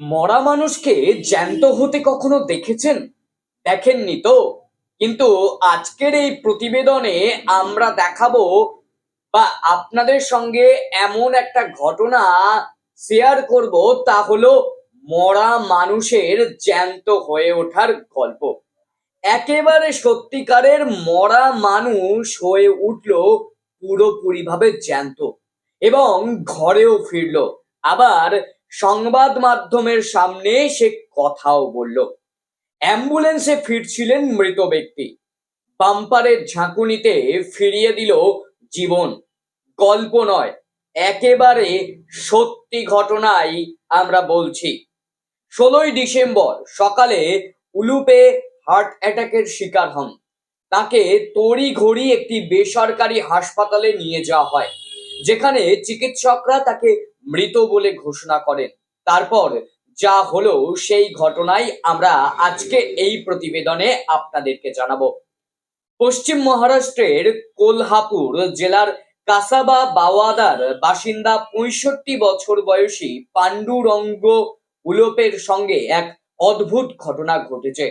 মরা মানুষকে জ্যান্ত হতে কখনো দেখেছেন? দেখেননি তো? কিন্তু আজকের এই প্রতিবেদনে আমরা দেখাবো বা আপনাদের সঙ্গে এমন একটা ঘটনা শেয়ার করব, তা হলো মরা মানুষের জ্যান্ত হয়ে ওঠার গল্প। একেবারে সত্যিকারের মরা মানুষ হয়ে উঠল পুরোপুরিভাবে জ্যান্ত এবং ঘরেও ফিরলো। আবার সংবাদ মাধ্যমের সামনে সে কথাও বলল। অ্যাম্বুলেন্সে ফিরছিলেন মৃত ব্যক্তি। বাম্পারের ঝাঁকুনিতে ফিরিয়ে দিল জীবন। গল্প নয়, একেবারে সত্যি ঘটনাই আমরা বলছি। ষোলোই ডিসেম্বর সকালে উলুপে হার্ট অ্যাটাকের শিকার হন। তাকে তড়ি ঘড়ি একটি বেসরকারি হাসপাতালে নিয়ে যাওয়া হয়, যেখানে চিকিৎসকরা তাকে মৃত বলে ঘোষণা করেন। তারপর যা হলো সেই ঘটনাই আমরা আজকে এই প্রতিবেদনে আপনাদেরকে জানাব। পশ্চিম মহারাষ্ট্রের কোলহাপুর জেলার কাসাবা বাওয়াদার বাসিন্দা পঁয়ষট্টি বছর বয়সী পাণ্ডুরঙ্গ উলোপের সঙ্গে এক অদ্ভুত ঘটনা ঘটেছে।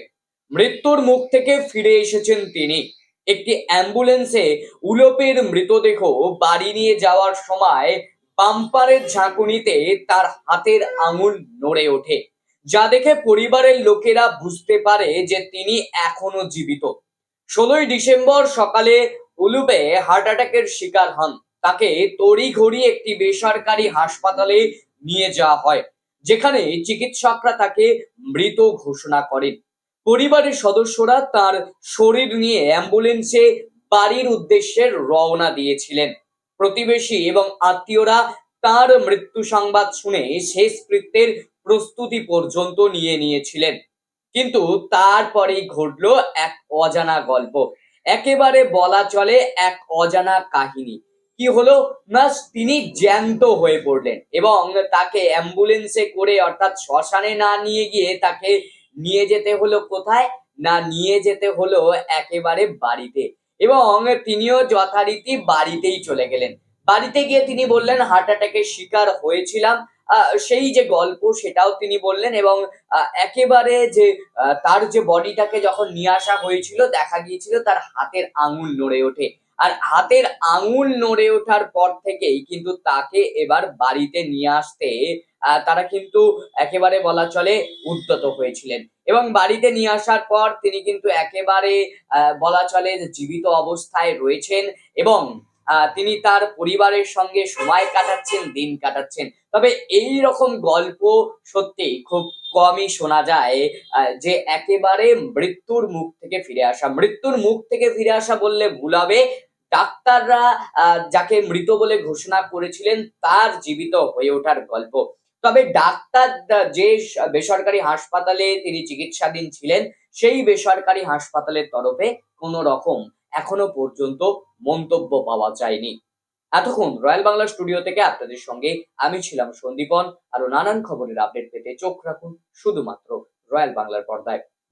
মৃত্যুর মুখ থেকে ফিরে এসেছেন তিনি। একটি অ্যাম্বুলেন্সে উলোপের মৃতদেহ বাড়ি নিয়ে যাওয়ার সময় বাম্পারের ঝাঁকুনিতে তার হাতের আঙুল নড়ে ওঠে, যা দেখে পরিবারের লোকেরা বুঝতে পারে যে তিনি এখনও জীবিত। ষোলোই ডিসেম্বর সকালে উলুপে হার্ট অ্যাটাকের শিকার হন। তাকে তড়িঘড়ি একটি বেসরকারি হাসপাতালে নিয়ে যাওয়া হয়, যেখানে চিকিৎসকরা তাকে মৃত ঘোষণা করেন। পরিবারের সদস্যরা তার শরীর নিয়ে অ্যাম্বুলেন্সে বাড়ির উদ্দেশ্যে রওনা দিয়েছিলেন। প্রতিবেশী এবং আত্মীয়রা তার মৃত্যু সংবাদ শুনে শেষকৃত্যের প্রস্তুতি পর্যন্ত নিয়ে নিয়েছিলেন। কিন্তু তারপরেই ঘটলো এক অজানা গল্প। একেবারে বলা চলে এক অজানা কাহিনী। কি হলো? না তিনি জ্যান্ত হয়ে পড়লেন এবং তাকে অ্যাম্বুলেন্সে করে অর্থাৎ শ্মশানে না নিয়ে গিয়ে তাকে নিয়ে যেতে হলো কোথায়? না নিয়ে যেতে হলো একেবারে বাড়িতে। এবং তিনিও যথারীতি বাড়িতেই চলে গেলেন। বাড়িতে গিয়ে তিনি বললেন হার্ট অ্যাটাকের শিকার হয়েছিলাম। সেই যে গল্প, সেটাও তিনি বললেন এবং একেবারে যে তার যে বডিটাকে যখন নিয়ে আসা হয়েছিল, দেখা গিয়েছিল, তার হাতের আঙুল নড়ে ওঠে। আর হাতের আঙুল নড়ে ওঠার পর থেকেই কিন্তু তাকে এবার বাড়িতে নিয়ে আসতে তারা কিন্তু একেবারে বলা চলে উদ্যত হয়েছিলেন। এবং বাড়িতে নিয়ে আসার পর তিনি কিন্তু একেবারে বলা চলে জীবিত অবস্থায় রয়েছেন এবং তিনি তার পরিবারের সঙ্গে সময় কাটাচ্ছেন, দিন কাটাচ্ছেন। তবে এই রকম গল্প সত্যি খুব কমই শোনা যায় যে একেবারে মৃত্যুর মুখ থেকে ফিরে আসা। মৃত্যুর মুখ থেকে ফিরে আসা বললে ভুল হবে ডাক্তাররা যাকে মৃত বলে ঘোষণা করেছিলেন, তার জীবিত হয়ে ওঠার গল্প। তবে ডাক্তার যে বেসরকারি হাসপাতালে তিনি চিকিৎসাধীন ছিলেন, সেই বেসরকারি হাসপাতালের তরফে কোনো রকম এখনও পর্যন্ত মন্তব্য পাওয়া যায়নি। এতক্ষণ রয়্যাল বাংলা স্টুডিও থেকে আপনাদের সঙ্গে আমি ছিলাম সন্দীপন। আরও নানান খবরের আপডেট পেতে চোখ রাখুন শুধুমাত্র রয়্যাল বাংলার পর্দায়।